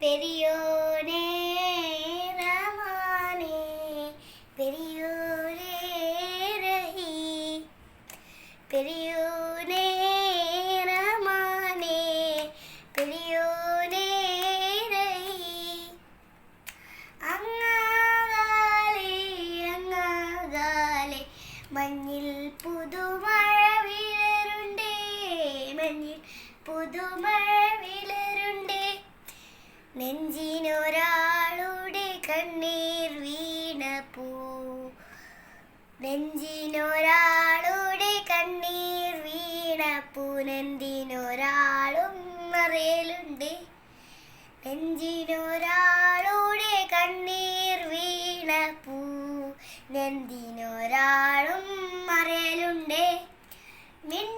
പെരിയോനേ റഹ്മാനേ പെരിയോനേ റഹീം പെരിയോനേ റഹ്മാനേ പെരിയോനേ റഹീം അങ്ങാകാലേ അങ്ങാകാലേ മഞ്ഞിൽ പുതുമഴ വിളരുണ്ടേ മഞ്ഞിൽ പുതുമഴ നെഞ്ചിനൊരാളുടെ കണ്ണീർ വീണ പൂ നെഞ്ചിനൊരാളുടെ കണ്ണീർ വീണ പൂനെന്തിനൊരാളും അറിയലുണ്ട്. നെഞ്ചിനൊരാളുടെ കണ്ണീർ വീണ പൂ നെന്തിനൊരാളും അറിയലുണ്ട്. മിണ്ടാമൻ